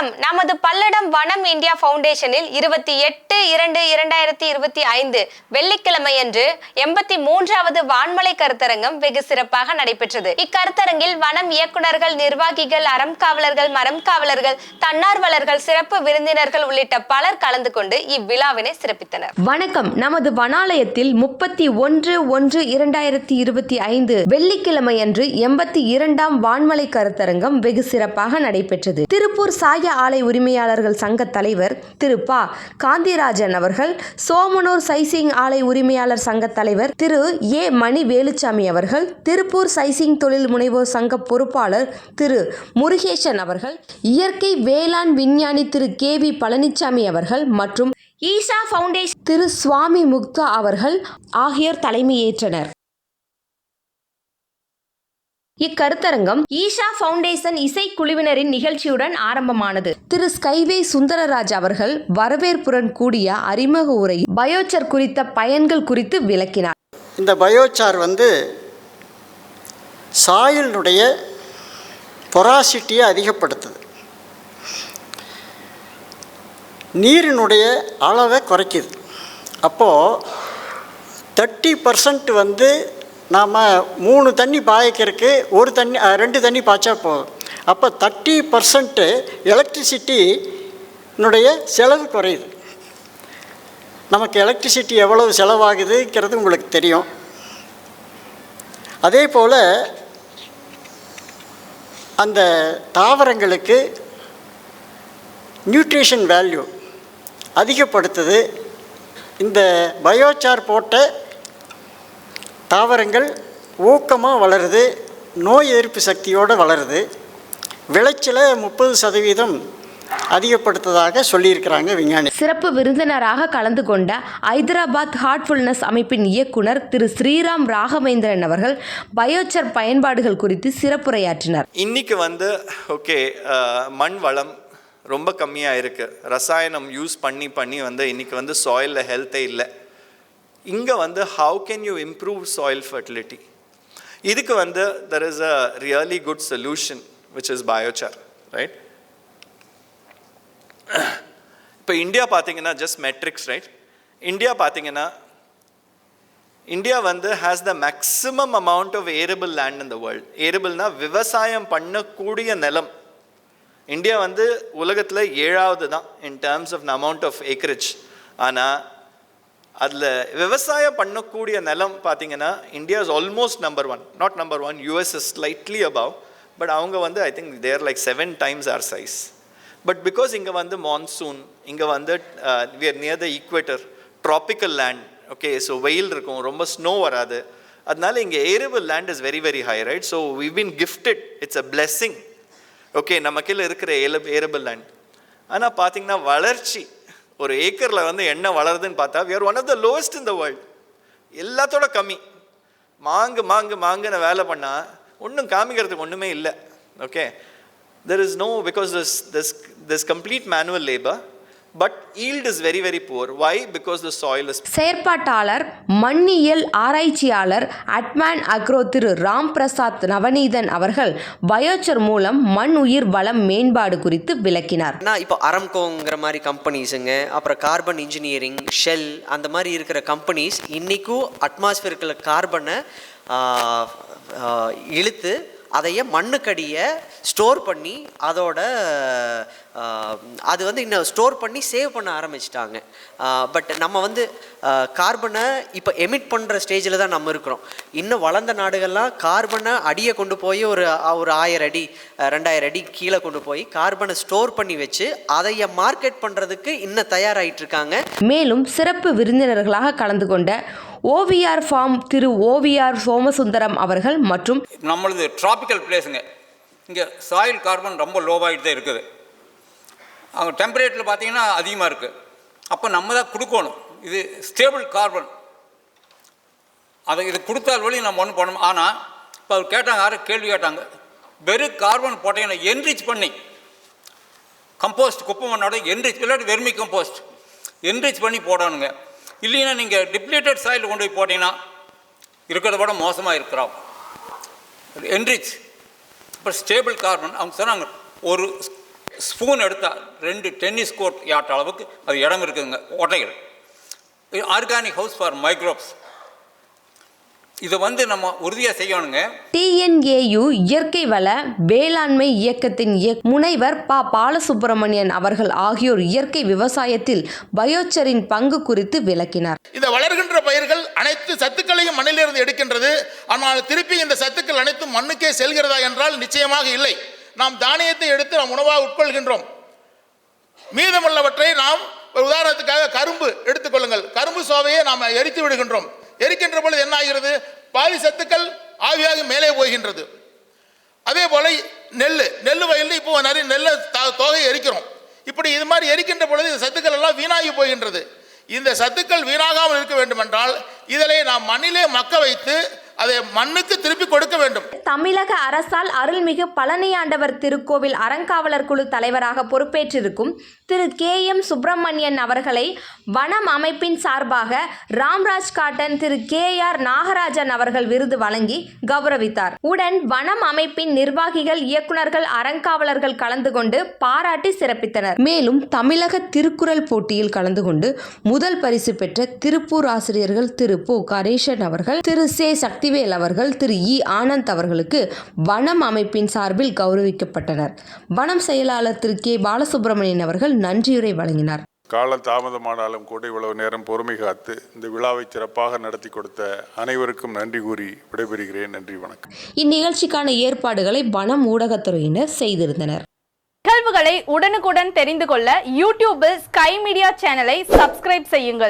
வணக்கம். நமது பல்லடம் வனம் இந்தியா ஃபவுண்டேஷனில் இருபத்தி எட்டு இரண்டு இரண்டாயிரத்தி இருபத்தி ஐந்து வெள்ளிக்கிழமையன்று எண்பத்தி மூன்றாவது வான்மலை கருத்தரங்கம் வெகு சிறப்பாக நடைபெற்றது. இக்கருத்தரங்கில் வனம் இயக்குநர்கள் நிர்வாகிகள் அறம் காவலர்கள் மரம் காவலர்கள் தன்னார்வலர்கள் சிறப்பு விருந்தினர்கள் உள்ளிட்ட பலர் கலந்து கொண்டு இவ்விழாவினை சிறப்பித்தனர். வணக்கம். நமது வனாலயத்தில் முப்பத்தி ஒன்று ஒன்று இரண்டாயிரத்தி இருபத்தி ஐந்து வெள்ளிக்கிழமையன்று எண்பத்தி இரண்டாம் வான்மலை கருத்தரங்கம் வெகு சிறப்பாக நடைபெற்றது. திருப்பூர் சாய ஆலை உரிமையாளர்கள் சங்க தலைவர் திரு ப. காந்திராஜன் அவர்கள் சோமனூர் சைசிங் ஆலை உரிமையாளர் சங்க தலைவர் திரு ஏ. மணி வேலுச்சாமி அவர்கள் திருப்பூர் சைசிங் தொழில் முனைவோர் சங்க பொறுப்பாளர் திரு முருகேசன் அவர்கள் இயற்கை வேளாண் விஞ்ஞானி திரு கே. வி. பழனிசாமி அவர்கள் மற்றும் ஈஷா ஃபவுண்டேஷன் திரு சுவாமி முக்தா அவர்கள் ஆகியோர் தலைமையேற்றனர். இக்கருத்தரங்கம் ஈஷா ஃபவுண்டேஷன் இசைக்குழுவினரின் நிகழ்ச்சியுடன் ஆரம்பமானது. திரு. ஸ்கைவே சுந்தரராஜ் அவர்கள் வரவேற்புடன் கூடிய அறிமுக உரை பயோச்சர் குறித்த பயன்கள் குறித்து விளக்கினார். இந்த பயோச்சார் வந்து சாயிலினுடைய பொராசிட்டியை அதிகப்படுத்துது. நீரினுடைய அளவை குறைக்குது. அப்போது தேர்ட்டி பர்சன்ட் வந்து நாம் மூணு தண்ணி பாய்க்கிறதுக்கு ஒரு தண்ணி ரெண்டு தண்ணி பாய்ச்சா போதும். அப்போ தேர்ட்டி பர்சன்ட்டு எலக்ட்ரிசிட்டினுடைய செலவு குறையுது. நமக்கு எலக்ட்ரிசிட்டி எவ்வளவு செலவாகுதுங்கிறது உங்களுக்கு தெரியும். அதே போல் அந்த தாவரங்களுக்கு நியூட்ரிஷன் வேல்யூ அதிகப்படுத்துது. இந்த பயோசார் போட்ட தாவரங்கள் ஊக்கமாக வளருது நோய் எதிர்ப்பு சக்தியோடு வளருது. விளைச்சலை முப்பது சதவீதம் அதிகப்படுத்துவதாக சொல்லியிருக்கிறாங்க விஞ்ஞானி. சிறப்பு விருந்தினராக கலந்து கொண்ட ஐதராபாத் ஹார்ட்ஃபுல்னஸ் அமைப்பின் இயக்குனர் திரு ஸ்ரீராம் ராகவேந்திரன் அவர்கள் பயோச்சர் பயன்பாடுகள் குறித்து சிறப்புரையாற்றினார். இன்னைக்கு வந்து ஓகே மண் வளம் ரொம்ப கம்மியாக இருக்குது ரசாயனம் யூஸ் பண்ணி பண்ணி வந்து இன்னைக்கு வந்து சாயிலில் ஹெல்த்தே இல்லை. இங்கே வந்து how can you improve soil fertility இதுக்கு வந்து there is a really good solution which is biochar right இப்போ இந்தியா பார்த்தீங்கன்னா ஜஸ்ட் மெட்ரிக்ஸ் ரைட் இந்தியா பார்த்தீங்கன்னா இந்தியா வந்து has the maximum amount of arable land in the world ஏரபிள்னா விவசாயம் பண்ணக்கூடிய நிலம். India வந்து உலகத்தில் ஏழாவது தான் in terms of amount of acreage ஆனால் அதில் விவசாயம் பண்ணக்கூடிய நிலம் பார்த்தீங்கன்னா India is almost number one not number one US is slightly above but அவங்க வந்து I think there like seven times our size but because இங்கே வந்து மான்சூன் இங்கே வந்து we are near the equator tropical land okay so வெயில் இருக்கும் ரொம்ப snow வராது. அதனால இங்கே arable land is very very high right so we been gifted it's a blessing okay நம்ம கீழே இருக்கிற ஏல ஏரபிள் லேண்ட் ஆனால் பார்த்தீங்கன்னா வளர்ச்சி ஒரு ஏக்கரில் வந்து என்ன வளருதுன்னு பார்த்தா we're one of the lowest in the world எல்லாத்தோட கம்மி. மாங்கு மாங்கு மாங்குன்னு வேலை பண்ணால் ஒன்றும் காமிக்கிறதுக்கு ஒன்றுமே இல்லை. Okay there is no because this this this complete manual labour but yield is very very poor why because the soil is செயற்பாட்டாளர் மண்ணியல் ஆராய்ச்சியாளர் அட்மான் அக்ரோ திரு ராம் பிரசாத் நவநீதன் அவர்கள் பயோச்சர் மூலம் மண் உயிர் வளம் மேம்பாடு குறித்து விளக்கினார். ஆனா இப்போ அரம்கோங்கிற மாதிரி கம்பெனிஸுங்க அப்புறம் கார்பன் இன்ஜினியரிங் ஷெல் அந்த மாதிரி இருக்கிற கம்பெனிஸ் இன்றைக்கும் அட்மாஸ்பியருக்குள்ள கார்பனை இழுத்து அதையே மண்ணுக்கடியை ஸ்டோர் பண்ணி அதோட அது வந்து இன்னும் ஸ்டோர் பண்ணி சேவ் பண்ண ஆரம்பிச்சிட்டாங்க. பட் நம்ம வந்து கார்பனை இப்போ எமிட் பண்ணுற ஸ்டேஜில் தான் நம்ம இருக்கிறோம். இன்னும் வளர்ந்த நாடுகள்லாம் கார்பனை அடியை கொண்டு போய் ஒரு ஒரு ஆயிரம் அடி ரெண்டாயிரம் அடி கீழே கொண்டு போய் கார்பனை ஸ்டோர் பண்ணி வச்சு அதைய மார்க்கெட் பண்ணுறதுக்கு இன்னும் தயாராகிட்டு இருக்காங்க. மேலும் சிறப்பு விருந்தினர்களாக கலந்து கொண்ட ஓவிஆர் ஃபார்ம் திரு ஓவிஆர் சோமசுந்தரம் அவர்கள் மற்றும் நம்மளது டிராபிக்கல் பிளேஸுங்க இங்கே. சாயில் கார்பன் ரொம்ப லோவாகிட்டு தான் இருக்குது. அவங்க டெம்பரேச்சரில் பார்த்தீங்கன்னா அதிகமாக இருக்குது அப்போ நம்ம தான் கொடுக்கணும். இது ஸ்டேபிள் கார்பன் அதை இது கொடுத்தால் வழி நம்ம ஒன்றும் பண்ணணும் ஆனால் இப்போ அவர் கேட்டாங்க யாரும் கேள்வி கேட்டாங்க. வெறும் கார்பன் போட்டீங்கன்னா என்ரிச் பண்ணி. கம்போஸ்ட் குப்பை மண்ணோட என்ரிச் இல்லாட்டி வெர்மி கம்போஸ்ட் என்ரிச் பண்ணி போடணுங்க இல்லைன்னா நீங்கள் டிப்ளேட்டட் சாயில் கொண்டு போய் போட்டிங்கன்னா இருக்கிறத விட மோசமாக இருக்கிறோம் என்ரிச் இப்போ ஸ்டேபிள் கார்பன் அவங்க சொன்னாங்க ஒரு ஸ்பூன் எடுத்தால் ரெண்டு டென்னிஸ் கோர்ட் யாட்ட அளவுக்கு? அது இடம் இருக்குதுங்க ஓட்டைகள். ஆர்கானிக் ஹவுஸ் ஃபார் மைக்ரோப்ஸ் இதை வந்து நம்ம உறுதியாக செய்யணுங்க. டிஎன்ஏயு இயற்கை வள வேளாண்மை இயக்கத்தின் இயக் முனைவர் ப. பாலசுப்பிரமணியன் அவர்கள் ஆகியோர் இயற்கை விவசாயத்தில் பயோச்சரின் பங்கு குறித்து விளக்கினார். இந்த வளர்கின்ற பயிர்கள் அனைத்து சத்துக்களையும் மண்ணிலிருந்து எடுக்கின்றது. ஆனால் திருப்பி இந்த சத்துக்கள் அனைத்தும் மண்ணுக்கே செல்கிறதா என்றால் நிச்சயமாக இல்லை. நாம் தானியத்தை எடுத்து நாம் உணவாக உட்கொள்கின்றோம். மீதமுள்ளவற்றை நாம் ஒரு உதாரணத்துக்காக கரும்பு எடுத்துக்கொள்ளுங்கள் கரும்பு சோவையை நாம் எரித்து விடுகின்றோம். எரிக்கின்ற பொழுது என்ன ஆகிறது? பாதி சத்துக்கள் ஆவியாகி மேலே போகின்றது. அதே போல நெல் நெல் வயலில் இப்போ நிறைய நெல்லை தொகை எரிக்கிறோம். இப்படி இது மாதிரி எரிக்கின்ற பொழுது இந்த சத்துக்கள் எல்லாம் வீணாகி போகின்றது. இந்த சத்துக்கள் வீணாகாமல் இருக்க வேண்டுமென்றால் இதிலே நாம் மண்ணிலே மக்க வைத்து அதை மண்ணுக்கு திருப்பி கொடுக்க வேண்டும். தமிழக அரசால் அருள்மிகு பழனியாண்டவர் திருக்கோவில் அறங்காவலர் குழு தலைவராக பொறுப்பேற்றிருக்கும் திரு கே எம் சுப்பிரமணியன் அவர்களை வனம் அமைப்பின் சார்பாக Ramraj cotton Thiru K R Nagarajan அவர்கள் விருது வழங்கி கௌரவித்தார். உடன் வனம் அமைப்பின் நிர்வாகிகள் இயக்குநர்கள் அறங்காவலர்கள் கலந்து கொண்டு பாராட்டி சிறப்பித்தனர். மேலும் தமிழக திருக்குறள் போட்டியில் கலந்து கொண்டு முதல் பரிசு பெற்ற திருப்பூர் ஆசிரியர்கள் திரு போ. கணேசன் அவர்கள் திரு சே. சக்தி சக்திவேல் அவர்கள் திரு. இ. ஆனந்த் அவர்களுக்கு வனம் அமைப்பின் சார்பில் கௌரவிக்கப்பட்டனர். வனம் செயலாளர் திரு. கே. பாலசுப்ரமணியன் அவர்கள் நன்றியுரை வழங்கினார். காலம் தாமதமானாலும் கூட இவ்வளவு நேரம் பொறுமை காத்து இந்த விழாவை சிறப்பாக நடத்தி கொடுத்த அனைவருக்கும் நன்றி கூறி விடைபெறுகிறேன். நன்றி வணக்கம். இந்நிகழ்ச்சிக்கான ஏற்பாடுகளை வனம் ஊடகத்துறையினர் செய்திருந்தனர். நிகழ்வுகளை உடனுக்குடன் தெரிந்து கொள்ள யூடியூபில் ஸ்கை மீடியா சேனலை சப்ஸ்கிரைப் செய்யுங்கள்.